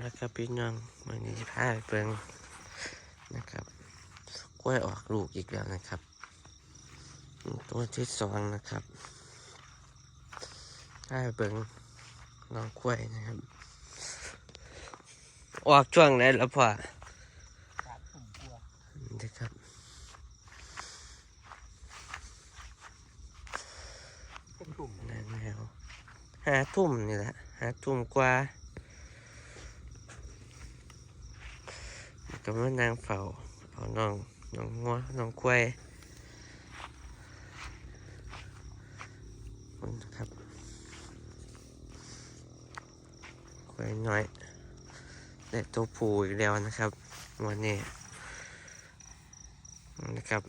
แล้วครับพี่น้องวันนี้จะพาไปเบิ่งนะครับกล้วยออกลูกอีกแล้วนะครับ ตัวที่สองนะครับพาไปเบิ่งน้องกล้วยนะครับ ออกช่วงไหนแล้วพ่อสามตุ่มกลัวนะครับเป็นตุ่มนั่นแล้วหาทุ่มนี่แหละหาทุ่มกว่า ก็มานางเฝ้าเอาน้องน้องงัวน้องควายขอบคุณครับควายน้อยได้ตัวผูอีกแล้วนะครับ วันนี้นะครับ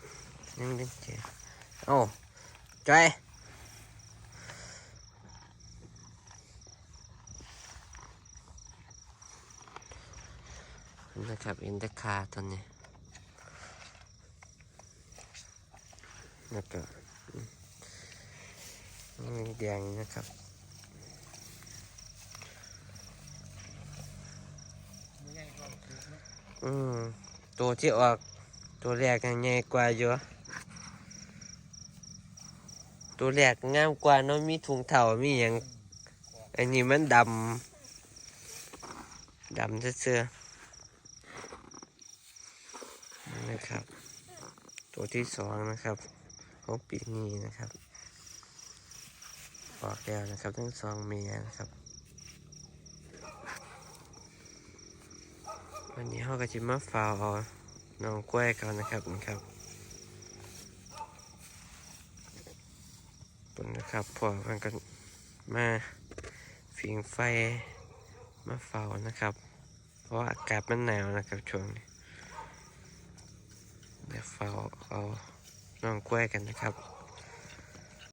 ยังเล่นเกมเอ้าจอย นะครับอินเดคาตอนนี้แล้วก็มีแดงนะครับอืมตัวที่ออกตัวแรกยังใหญ่กว่าอยู่ตัวแรกงามกว่าเนาะมีถุงเท้ามีอย่างอันนี้มันดำดำเสื้อ นะครับ ตัวที่สองนะครับของปีนี้นะครับออกแล้วนะครับทั้งสองเมียนะครับ วันนี้เขาก็จะมาฟาวเอน้องกล้วยเขานะครับนี่ครับปุ่นนะครับพวกมันก็มาฟิงไฟมาเฝ้านะครับ เพราะว่าอากาศมันหนาวนะครับช่วงนี้ เดี๋ยวเฝ้าเอาน้องกล้วยกันนะครับ